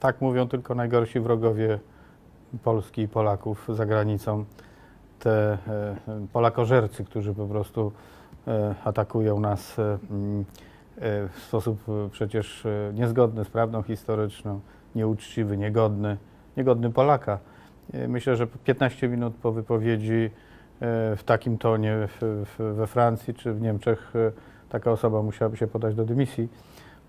tak mówią tylko najgorsi wrogowie Polski i Polaków za granicą. Te e, Polakożercy, którzy po prostu e, atakują nas e, mm, w sposób przecież niezgodny z prawdą historyczną, nieuczciwy, niegodny, niegodny Polaka. Myślę, że 15 minut po wypowiedzi w takim tonie we Francji czy w Niemczech taka osoba musiałaby się podać do dymisji.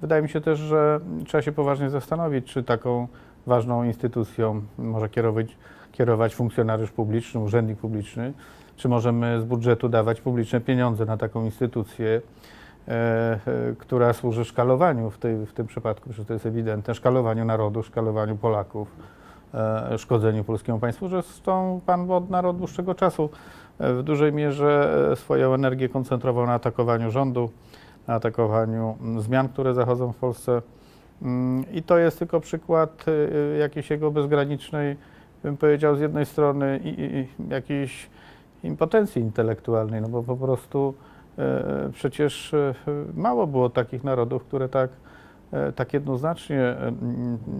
Wydaje mi się też, że trzeba się poważnie zastanowić, czy taką ważną instytucją może kierować, kierować funkcjonariusz publiczny, urzędnik publiczny, czy możemy z budżetu dawać publiczne pieniądze na taką instytucję, e, e, która służy szkalowaniu w, tej, w tym przypadku, przecież to jest ewidentne, szkalowaniu narodu, szkalowaniu Polaków, e, szkodzeniu polskiemu państwu. Zresztą pan Bodnar od dłuższego czasu e, w dużej mierze e, swoją energię koncentrował na atakowaniu rządu, atakowaniu mm, zmian, które zachodzą w Polsce. Mm, I to jest tylko przykład y, jakiejś jego bezgranicznej, bym powiedział, z jednej strony i, i, jakiejś impotencji intelektualnej, no bo po prostu e, przecież e, mało było takich narodów, które tak, e, tak jednoznacznie e,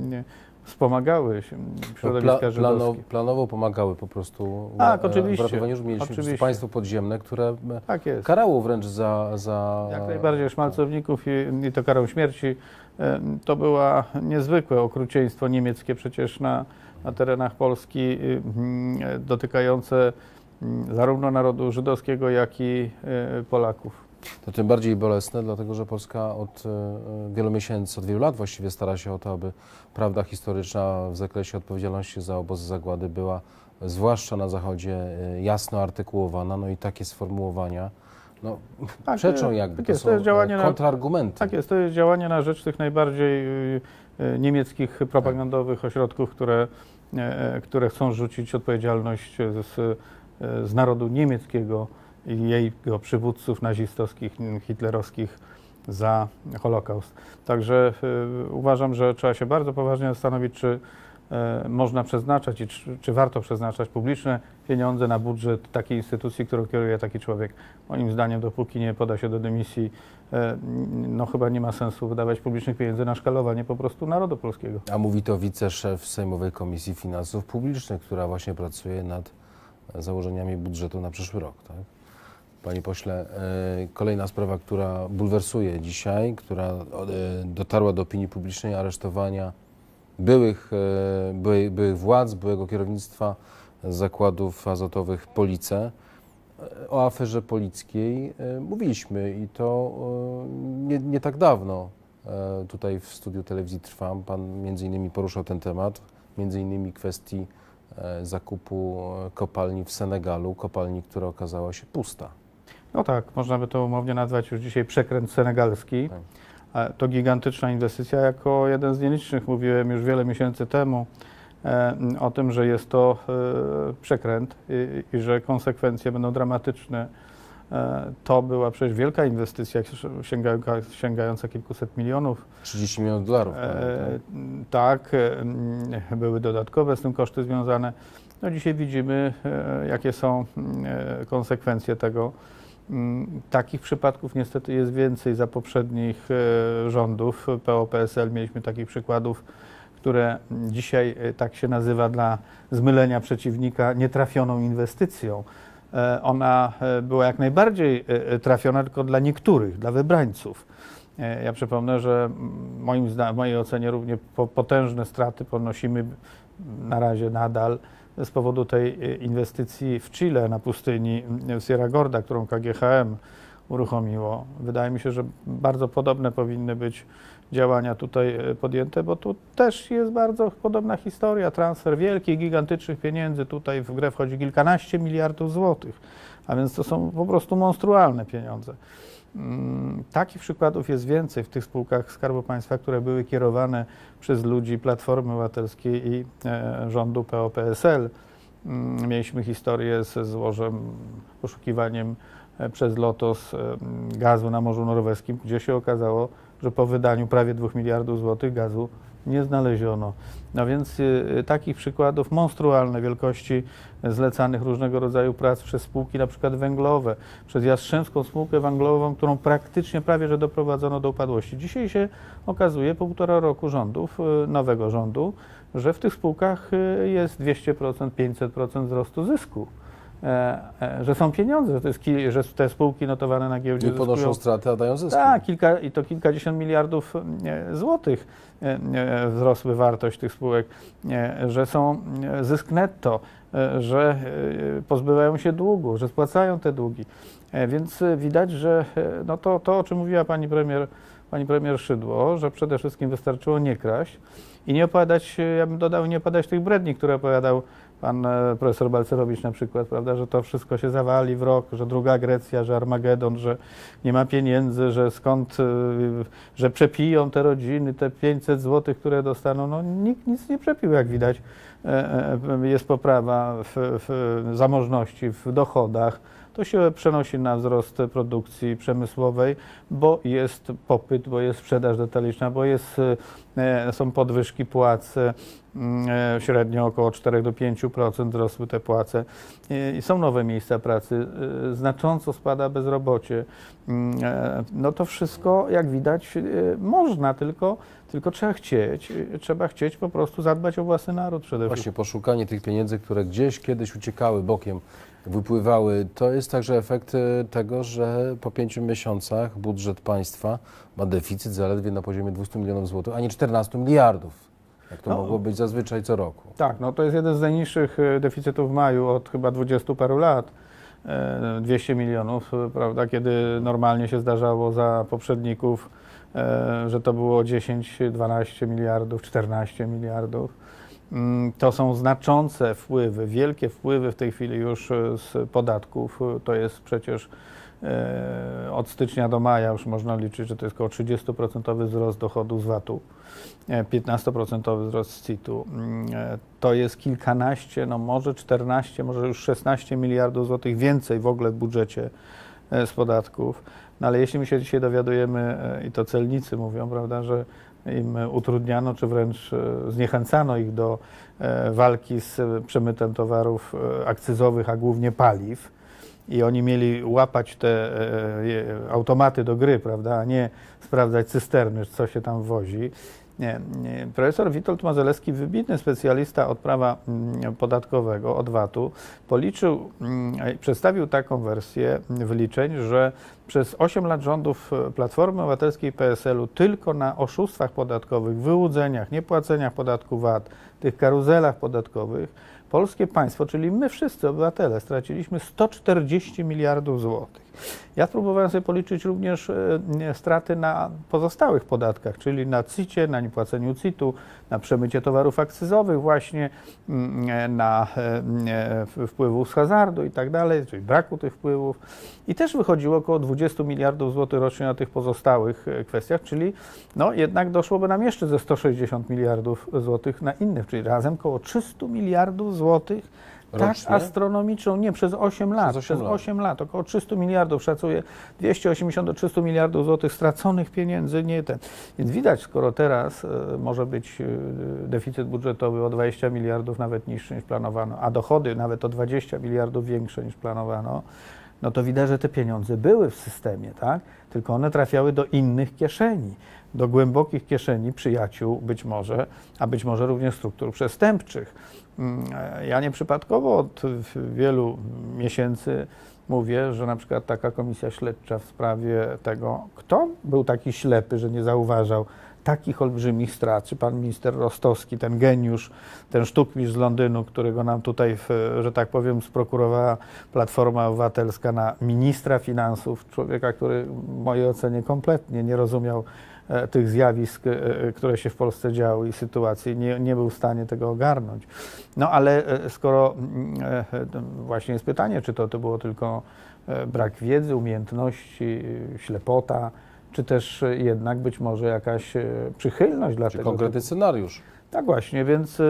nie, wspomagały się środowiska Pla, plano, planowo pomagały po prostu Tak, e, oczywiście. w ratowaniu. Mieliśmy Oczywiście. państwo podziemne, które e, Tak karało wręcz za... za Jak najbardziej szmalcowników i, i to karą śmierci. E, To była niezwykłe okrucieństwo niemieckie przecież na, na terenach Polski, mm, e, dotykające mm, zarówno narodu żydowskiego, jak i Polaków. To tym bardziej bolesne, dlatego że Polska od e, wielu miesięcy, od wielu lat właściwie stara się o to, aby prawda historyczna w zakresie odpowiedzialności za obozy zagłady była, zwłaszcza na Zachodzie, e, jasno artykułowana. No i takie sformułowania no, Tak, przeczą e, jakby, tak to jest, są to jest działanie e, na- kontrargumenty. Tak jest, to jest działanie na rzecz tych najbardziej niemieckich propagandowych ośrodków, które, e, które chcą rzucić odpowiedzialność z, z narodu niemieckiego i jego przywódców nazistowskich, hitlerowskich za Holokaust. Także y, uważam, że trzeba się bardzo poważnie zastanowić, czy e, można przeznaczać i czy, czy warto przeznaczać publiczne pieniądze na budżet takiej instytucji, którą kieruje taki człowiek. Moim zdaniem, dopóki nie poda się do dymisji, e, no chyba nie ma sensu wydawać publicznych pieniędzy na szkalowanie po prostu narodu polskiego. A mówi to wiceszef Sejmowej Komisji Finansów Publicznych, która właśnie pracuje nad e, założeniami budżetu na przyszły rok. Tak? Panie pośle, e, kolejna sprawa, która bulwersuje dzisiaj, która e, dotarła do opinii publicznej, aresztowania byłych, e, byłych, władz, byłego kierownictwa zakładów azotowych Police. O aferze polickiej mówiliśmy i to nie, nie tak dawno. Tutaj w studiu telewizji Trwam pan między innymi poruszał ten temat, między innymi kwestii zakupu kopalni w Senegalu, kopalni, która okazała się pusta. No tak, można by to umownie nazwać już dzisiaj przekręt senegalski. Tak. To gigantyczna inwestycja. Jako jeden z nielicznych mówiłem już wiele miesięcy temu e, o tym, że jest to e, przekręt i, i że konsekwencje będą dramatyczne. E, To była przecież wielka inwestycja sięga- sięgająca kilkuset milionów. 30 milionów dolarów. E, tak, mm, były dodatkowe z tym koszty związane. No dzisiaj widzimy, jakie są konsekwencje tego. Mm, Takich przypadków niestety jest więcej za poprzednich e, rządów PO-PSL. Mieliśmy takich przykładów, które dzisiaj e, tak się nazywa dla zmylenia przeciwnika nietrafioną inwestycją. E, Ona była jak najbardziej trafiona tylko dla niektórych, dla wybrańców. Ja przypomnę, że moim zda- w mojej ocenie równie po- potężne straty ponosimy na razie nadal z powodu tej e, inwestycji w Chile na pustyni mm, Sierra Gorda, którą KGHM uruchomiło. Wydaje mi się, że bardzo podobne powinny być działania tutaj e, podjęte, bo tu też jest bardzo podobna historia. Transfer wielkich, gigantycznych pieniędzy. Tutaj w grę wchodzi kilkanaście miliardów złotych, a więc to są po prostu monstrualne pieniądze. Takich przykładów jest więcej w tych spółkach Skarbu Państwa, które były kierowane przez ludzi Platformy Obywatelskiej i e, rządu PO-PSL. Mm, Mieliśmy historię ze złożem, poszukiwaniem e, przez Lotos e, gazu na Morzu Norweskim, gdzie się okazało, że po wydaniu prawie 2 miliardów złotych gazu nie znaleziono. No więc y, takich przykładów monstrualne wielkości zlecanych różnego rodzaju prac przez spółki na przykład węglowe, przez Jastrzębską Spółkę Węglową, którą praktycznie prawie że doprowadzono do upadłości. Dzisiaj się okazuje po półtora roku rządów, y, nowego rządu, że w tych spółkach y, jest 200%, 500% wzrostu zysku. E, e, że są pieniądze, że, to jest, że te spółki notowane na giełdzie Nie ponoszą zyskują straty, a dają zyski. tak, kilka, i to kilkadziesiąt miliardów e, złotych wzrosły wartość tych spółek, że są zysk netto, że pozbywają się długu, że spłacają te długi. Więc widać, że no to, to, o czym mówiła pani premier, pani premier Szydło, że przede wszystkim wystarczyło nie kraść i nie opowiadać, e, ja bym dodał, nie opowiadać tych bredni, które opowiadał pan e, profesor Balcerowicz na przykład, prawda, że to wszystko się zawali w rok, że druga Grecja, że Armagedon, że nie ma pieniędzy, że skąd, y, że przepiją te rodziny, te 500 zł, które dostaną. No nikt nic nie przepił, jak widać. E, e, Jest poprawa w, w zamożności, w dochodach. To się przenosi na wzrost produkcji przemysłowej, bo jest popyt, bo jest sprzedaż detaliczna, bo jest, e, są podwyżki płac. E, Średnio około 4 do 5% wzrosły te płace. I są nowe miejsca pracy. e, Znacząco spada bezrobocie. Mm, e, No to wszystko, jak widać, można, tylko, tylko trzeba chcieć. Trzeba chcieć po prostu zadbać o własny naród przede wszystkim. Właśnie poszukanie tych pieniędzy, które gdzieś kiedyś uciekały bokiem, wypływały, to jest także efekt tego, że po pięciu miesiącach budżet państwa ma deficyt zaledwie na poziomie 200 milionów złotych, a nie 14 miliardów, jak to No. mogło być zazwyczaj co roku. Tak, no to jest jeden z najniższych e, deficytów w maju od chyba 20 paru lat. E, 200 milionów, e, prawda, kiedy normalnie się zdarzało za poprzedników, e, że to było 10, 12 miliardów, 14 miliardów. Mm, To są znaczące wpływy, wielkie wpływy w tej chwili już z podatków. To jest przecież od stycznia do maja już można liczyć, że to jest około 30% wzrost dochodu z VAT-u. e, 15% wzrost z CIT-u. Mm, e, To jest kilkanaście, no może 14, może już 16 miliardów złotych więcej w ogóle w budżecie e, z podatków. No ale jeśli my się dzisiaj dowiadujemy, e, i to celnicy mówią, prawda, że im utrudniano, czy wręcz e, zniechęcano ich do e, walki z e, przemytem towarów e, akcyzowych, a głównie paliw, i oni mieli łapać te e, je- automaty do gry, prawda, a nie sprawdzać cysterny, co się tam wozi. Nie, nie. Profesor Witold Mazelewski, wybitny specjalista od prawa mm, podatkowego, od VAT-u, policzył, mm, e, przedstawił taką wersję wyliczeń, że przez 8 lat rządów e, Platformy Obywatelskiej PSL-u tylko na oszustwach podatkowych, wyłudzeniach, niepłaceniach podatku VAT, tych karuzelach podatkowych, polskie państwo, czyli my wszyscy obywatele, straciliśmy 140 miliardów złotych. Ja próbowałem sobie policzyć również e, straty na pozostałych podatkach, czyli na CIT-ie, na niepłaceniu CIT-u, na przemycie towarów akcyzowych właśnie, mm, e, na e, wpływu z hazardu i tak dalej, czyli braku tych wpływów. I też wychodziło około 20 miliardów złotych rocznie na tych pozostałych kwestiach, czyli no jednak doszłoby nam jeszcze ze 160 miliardów złotych na innych, czyli razem około 300 miliardów złotych tak Rocznie? astronomiczną, nie przez 8 lat, przez lat. 8 lat, około 300 miliardów szacuje, 280 do 300 miliardów złotych straconych pieniędzy, nie ten. Więc widać, skoro teraz e, może być e, deficyt budżetowy o 20 miliardów nawet niższy niż planowano, a dochody nawet o 20 miliardów większe niż planowano, no to widać, że te pieniądze były w systemie, tak? Tylko one trafiały do innych kieszeni, do głębokich kieszeni przyjaciół być może, a być może również struktur przestępczych. Mm, Ja nieprzypadkowo od wielu miesięcy mówię, że na przykład taka komisja śledcza w sprawie tego, kto był taki ślepy, że nie zauważał takich olbrzymich strat, czy pan minister Rostowski, ten geniusz, ten sztukmistrz z Londynu, którego nam tutaj, że tak powiem, sprokurowała Platforma Obywatelska na ministra finansów, człowieka, który w mojej ocenie kompletnie nie rozumiał tych zjawisk, e, e, które się w Polsce działy i sytuacji, nie, nie był w stanie tego ogarnąć. No ale e, skoro mm, e, e, właśnie jest pytanie, czy to, to było tylko e, brak wiedzy, umiejętności, e, ślepota, czy też e, jednak być może jakaś e, przychylność dla Czy tego. konkretny scenariusz? Tak właśnie, więc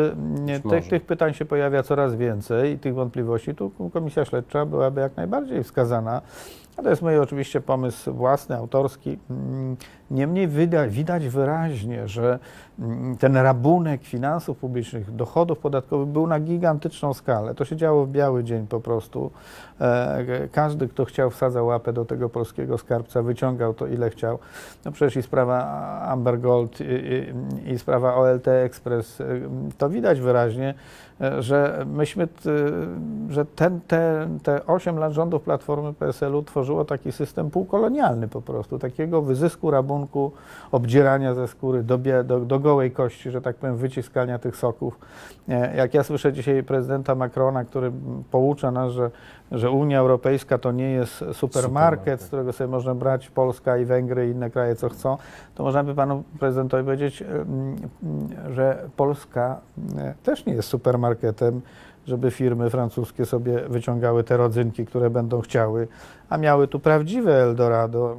tych, tych pytań się pojawia coraz więcej i tych wątpliwości. Tu komisja śledcza byłaby jak najbardziej wskazana, A to jest mój oczywiście pomysł własny, autorski. Mm, Niemniej widać, widać wyraźnie, że mm, ten rabunek finansów publicznych, dochodów podatkowych był na gigantyczną skalę. To się działo w biały dzień po prostu. E, Każdy, kto chciał, wsadzał łapę do tego polskiego skarbca, wyciągał to ile chciał. No przecież i sprawa Amber Gold, i, i, i sprawa OLT Express, y, to widać wyraźnie, e, że myśmy, że ten, te, te 8 lat rządów Platformy PSL-u tworzyło taki system półkolonialny po prostu, takiego wyzysku, rabunku, obdzierania ze skóry do, do, do gołej kości, że tak powiem, wyciskania tych soków. E, Jak ja słyszę dzisiaj prezydenta Macrona, który poucza nas, że, że Unia Europejska to nie jest supermarket, z którego sobie można brać Polska i Węgry i inne kraje, co chcą, to można by panu prezydentowi powiedzieć, że Polska też nie jest supermarketem, żeby firmy francuskie sobie wyciągały te rodzynki, które będą chciały, a miały tu prawdziwe Eldorado,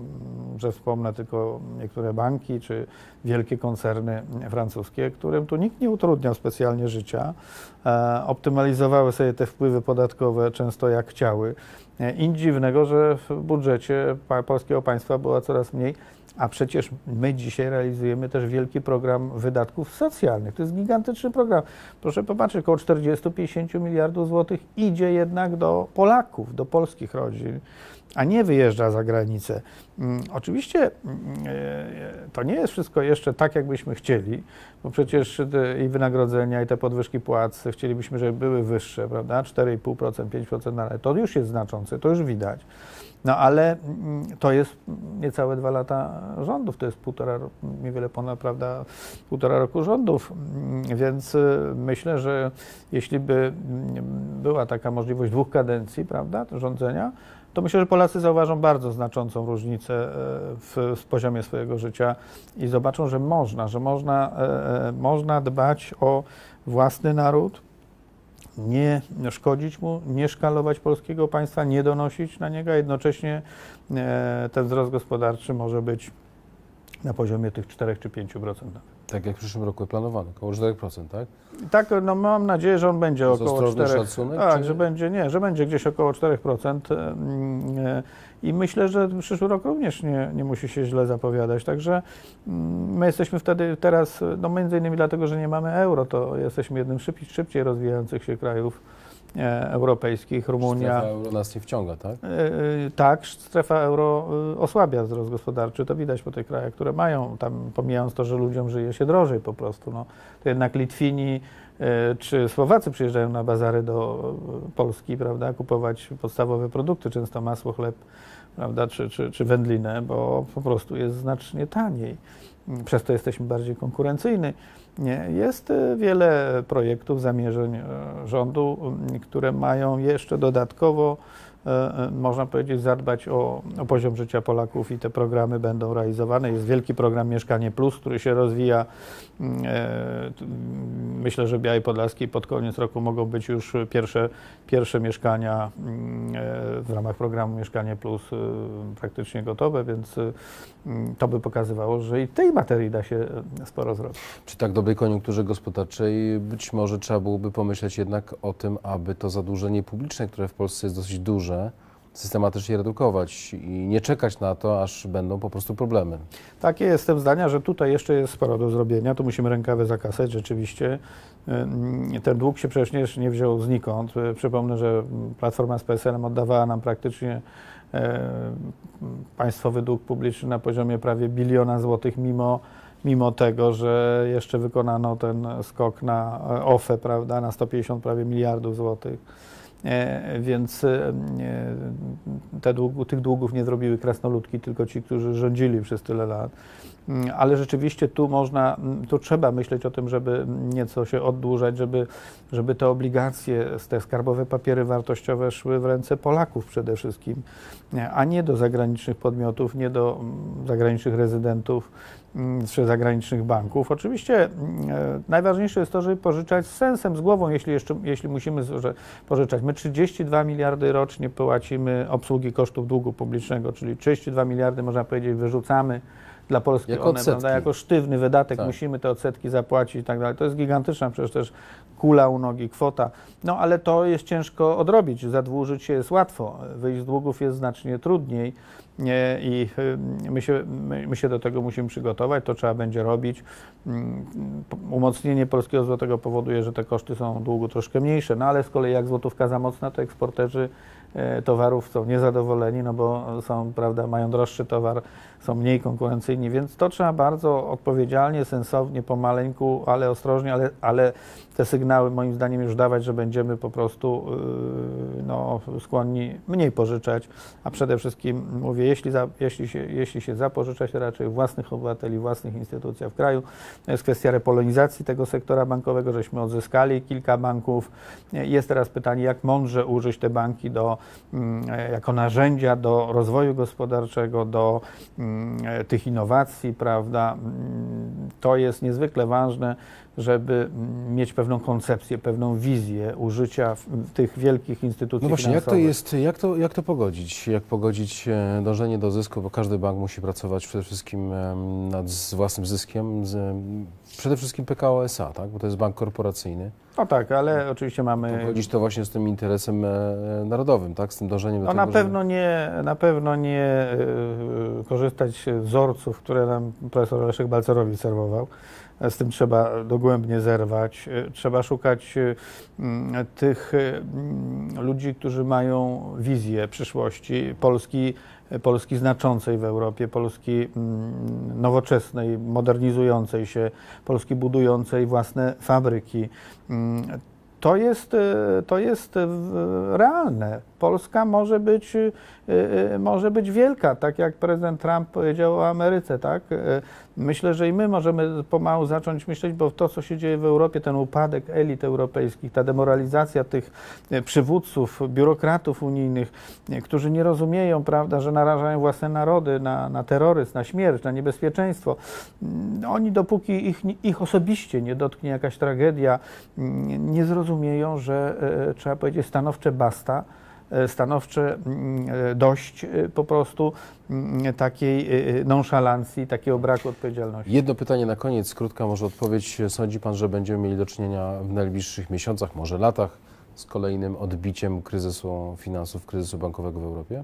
że wspomnę tylko niektóre banki czy wielkie koncerny francuskie, którym tu nikt nie utrudniał specjalnie życia, e, optymalizowały sobie te wpływy podatkowe często jak chciały. E, I nic dziwnego, że w budżecie polskiego państwa było coraz mniej, a przecież my dzisiaj realizujemy też wielki program wydatków socjalnych. To jest gigantyczny program. Proszę popatrzeć, około 40-50 miliardów złotych idzie jednak do Polaków, do polskich rodzin, a nie wyjeżdża za granicę. Mm, Oczywiście mm, e, to nie jest wszystko jeszcze tak, jakbyśmy chcieli, bo przecież i wynagrodzenia, i te podwyżki płac chcielibyśmy, żeby były wyższe, prawda? 4,5%, 5%, no ale to już jest znaczące, to już widać. No ale mm, to jest niecałe dwa lata rządów, to jest półtora, niewiele ponad, prawda, półtora roku rządów, Mm, więc y, myślę, że jeśli by mm, była taka możliwość dwóch kadencji, prawda, rządzenia, to myślę, że Polacy zauważą bardzo znaczącą różnicę e, w, w poziomie swojego życia i zobaczą, że można, że można, e, e, można dbać o własny naród, nie szkodzić mu, nie szkalować polskiego państwa, nie donosić na niego, a jednocześnie e, ten wzrost gospodarczy może być na poziomie tych 4 czy 5%. Tak jak w przyszłym roku planowano, około 4%, tak? Tak, no mam nadzieję, że on będzie To około ostrożny 4. szacunek, Tak, że będzie, nie, że będzie gdzieś około 4%. mm, e, I myślę, że przyszły rok również nie, nie musi się źle zapowiadać. Także mm, my jesteśmy wtedy teraz, no między innymi dlatego, że nie mamy euro, to jesteśmy jednym szybciej, szybciej rozwijających się krajów europejskich, Rumunia. Strefa euro nas nie wciąga, tak? E, e, Tak, strefa euro e, osłabia wzrost gospodarczy. To widać po tych krajach, które mają, tam pomijając to, że ludziom żyje się drożej po prostu. No, to jednak Litwini e, czy Słowacy przyjeżdżają na bazary do e, Polski, prawda, kupować podstawowe produkty, często masło, chleb, prawda, czy, czy, czy wędlinę, bo po prostu jest znacznie taniej. Mm, Przez to jesteśmy bardziej konkurencyjni. Nie, Jest e, wiele projektów, zamierzeń e, rządu, m, które mają jeszcze dodatkowo, można powiedzieć, zadbać o, o poziom życia Polaków i te programy będą realizowane. Jest wielki program Mieszkanie Plus, który się rozwija. Mm, e, mm, Myślę, że Białej Podlaskiej pod koniec roku mogą być już pierwsze, pierwsze mieszkania mm, e, w ramach programu Mieszkanie Plus e, praktycznie gotowe, więc e, to by pokazywało, że i tej materii da się e, sporo zrobić. Przy tak dobrej koniunkturze gospodarczej być może trzeba byłoby pomyśleć jednak o tym, aby to zadłużenie publiczne, które w Polsce jest dosyć duże, systematycznie redukować i nie czekać na to, aż będą po prostu problemy. Takie jestem zdania, że tutaj jeszcze jest sporo do zrobienia. Tu musimy rękawy zakasać rzeczywiście. Ym, Ten dług się przecież nie, wziął znikąd. Y, Przypomnę, że Platforma z PSL-em oddawała nam praktycznie e, państwowy dług publiczny na poziomie prawie biliona złotych, mimo, mimo tego, że jeszcze wykonano ten skok na OFE, prawda, na 150 prawie miliardów złotych. E, Więc e, te długu, tych długów nie zrobiły krasnoludki, tylko ci, którzy rządzili przez tyle lat. Mm, Ale rzeczywiście tu można, mm, tu trzeba myśleć o tym, żeby nieco się oddłużać, żeby, żeby te obligacje, te skarbowe papiery wartościowe szły w ręce Polaków przede wszystkim, a nie do zagranicznych podmiotów, nie do mm, zagranicznych rezydentów mm, czy zagranicznych banków. Oczywiście mm, e, najważniejsze jest to, żeby pożyczać z sensem, z głową, jeśli jeszcze, jeśli musimy pożyczać. My 32 miliardy rocznie płacimy obsługi kosztów długu publicznego, czyli 32 miliardy, można powiedzieć, wyrzucamy dla Polski Jako one, prawda, jako sztywny wydatek, Tak. musimy te odsetki zapłacić i tak dalej. To jest gigantyczna przecież też kula u nogi, kwota. No ale to jest ciężko odrobić. Zadłużyć się jest łatwo, wyjść z długów jest znacznie trudniej. Nie, I y, my się, my, my się do tego musimy przygotować, to trzeba będzie robić. Mm, Umocnienie polskiego złotego powoduje, że te koszty są długu troszkę mniejsze, no ale z kolei jak złotówka za mocna, to eksporterzy towarów są niezadowoleni, no bo są, prawda, mają droższy towar, są mniej konkurencyjni, więc to trzeba bardzo odpowiedzialnie, sensownie, pomaleńku, ale ostrożnie, ale, ale te sygnały moim zdaniem już dawać, że będziemy po prostu yy, no, skłonni mniej pożyczać, a przede wszystkim mówię, jeśli, za, jeśli, się, jeśli się zapożyczać, to raczej własnych obywateli, własnych instytucjach w kraju. To jest kwestia repolonizacji tego sektora bankowego, żeśmy odzyskali kilka banków. Jest teraz pytanie, jak mądrze użyć te banki do, e, jako narzędzia do rozwoju gospodarczego, do mm, tych innowacji, prawda? Mm, To jest niezwykle ważne, żeby mieć pewną koncepcję, pewną wizję użycia tych wielkich instytucji No właśnie, jak to jest, jak to, jak to pogodzić? Jak pogodzić e, dążenie do zysku, bo każdy bank musi pracować przede wszystkim nad własnym zyskiem, z, przede wszystkim PKO SA, tak? bo to jest bank korporacyjny. No tak, ale oczywiście mamy Pogodzić to właśnie z tym interesem e, narodowym, tak? z tym dążeniem do No tego, na pewno nie, na pewno nie y, korzystać z wzorców, które nam profesor Leszek Balcerowicz serwował. Z tym trzeba dogłębnie zerwać. Y, Trzeba szukać mm, tych mm, ludzi, którzy mają wizję przyszłości Polski, Polski znaczącej w Europie, Polski nowoczesnej, modernizującej się, Polski budującej własne fabryki. To jest, to jest realne. Polska może być, y, y, może być wielka, tak jak prezydent Trump powiedział o Ameryce. Tak? Y, Myślę, że i my możemy pomału zacząć myśleć, bo to, co się dzieje w Europie, ten upadek elit europejskich, ta demoralizacja tych przywódców, biurokratów unijnych, którzy nie rozumieją, prawda, że narażają własne narody na, na terroryzm, na śmierć, na niebezpieczeństwo. Mm, Oni, dopóki ich, ich osobiście nie dotknie jakaś tragedia, mm, nie zrozumieją, że trzeba powiedzieć stanowcze basta, stanowcze mm, e, dość e, po prostu mm, takiej e, nonszalancji, takiego braku odpowiedzialności. Jedno pytanie na koniec, krótka może odpowiedź. Sądzi Pan, że będziemy mieli do czynienia w najbliższych miesiącach, może latach z kolejnym odbiciem kryzysu finansów, kryzysu bankowego w Europie?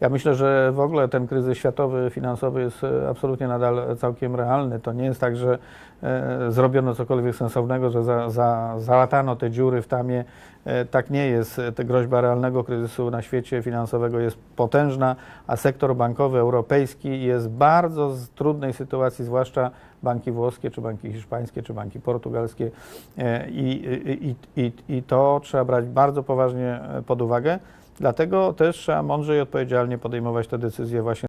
Ja myślę, że w ogóle ten kryzys światowy, finansowy jest e, absolutnie nadal całkiem realny. To nie jest tak, że e, zrobiono cokolwiek sensownego, że za, za, załatano te dziury w tamie. E, tak nie jest. Ta groźba realnego kryzysu na świecie finansowego jest potężna, a sektor bankowy europejski jest w bardzo z trudnej sytuacji, zwłaszcza banki włoskie, czy banki hiszpańskie, czy banki portugalskie. I, i, i, i, to trzeba brać bardzo poważnie pod uwagę. Dlatego też trzeba mądrze i odpowiedzialnie podejmować te decyzje właśnie